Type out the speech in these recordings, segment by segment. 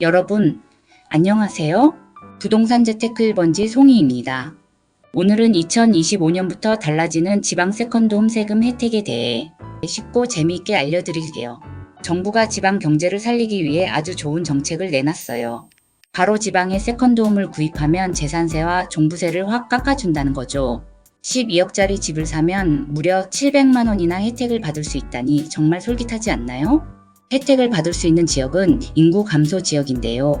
여러분, 안녕하세요. 부동산 재테크 1번지 송이입니다. 오늘은 2025년부터 달라지는 지방 세컨드홈 세금 혜택에 대해 쉽고 재미있게 알려드릴게요. 정부가 지방 경제를 살리기 위해 아주 좋은 정책을 내놨어요. 바로 지방에 세컨드홈을 구입하면 재산세와 종부세를 확 깎아준다는 거죠. 12억짜리 집을 사면 무려 700만 원이나 혜택을 받을 수 있다니 정말 솔깃하지 않나요? 혜택을 받을 수 있는 지역은 인구 감소 지역인데요.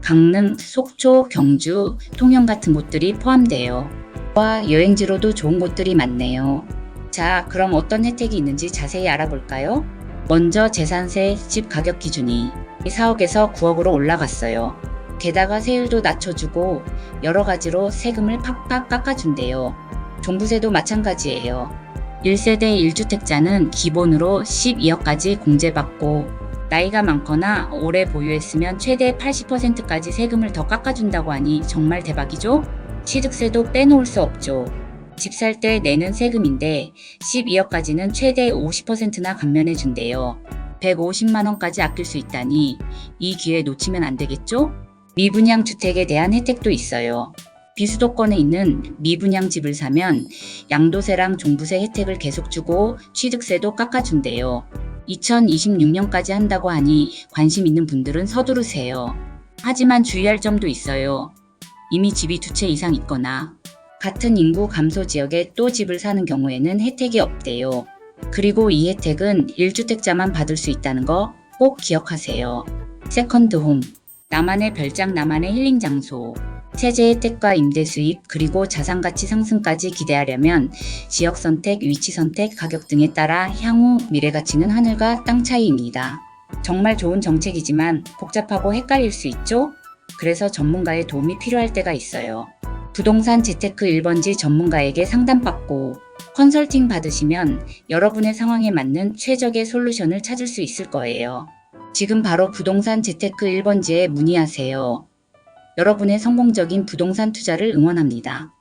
강릉, 속초, 경주, 통영 같은 곳들이 포함돼요. 와 여행지로도 좋은 곳들이 많네요. 자, 그럼 어떤 혜택이 있는지 자세히 알아볼까요? 먼저 재산세 집 가격 기준이 4억에서 9억으로 올라갔어요. 게다가 세율도 낮춰주고 여러 가지로 세금을 팍팍 깎아준대요. 종부세도 마찬가지예요. 1세대 1주택자는 기본으로 12억까지 공제받고 나이가 많거나 오래 보유했으면 최대 80%까지 세금을 더 깎아준다고 하니 정말 대박이죠? 취득세도 빼놓을 수 없죠. 집 살 때 내는 세금인데 12억까지는 최대 50%나 감면해준대요. 150만원까지 아낄 수 있다니 이 기회 놓치면 안 되겠죠? 미분양 주택에 대한 혜택도 있어요. 비수도권에 있는 미분양 집을 사면 양도세랑 종부세 혜택을 계속 주고 취득세도 깎아준대요. 2026년까지 한다고 하니 관심 있는 분들은 서두르세요. 하지만 주의할 점도 있어요. 이미 집이 두 채 이상 있거나 같은 인구 감소 지역에 또 집을 사는 경우에는 혜택이 없대요. 그리고 이 혜택은 1주택자만 받을 수 있다는 거 꼭 기억하세요. 세컨드홈, 나만의 별장 나만의 힐링 장소, 세제 혜택과 임대 수입, 그리고 자산 가치 상승까지 기대하려면 지역 선택, 위치 선택, 가격 등에 따라 향후 미래 가치는 하늘과 땅 차이입니다. 정말 좋은 정책이지만 복잡하고 헷갈릴 수 있죠? 그래서 전문가의 도움이 필요할 때가 있어요. 부동산 재테크 1번지 전문가에게 상담받고 컨설팅 받으시면 여러분의 상황에 맞는 최적의 솔루션을 찾을 수 있을 거예요. 지금 바로 부동산 재테크 1번지에 문의하세요. 여러분의 성공적인 부동산 투자를 응원합니다.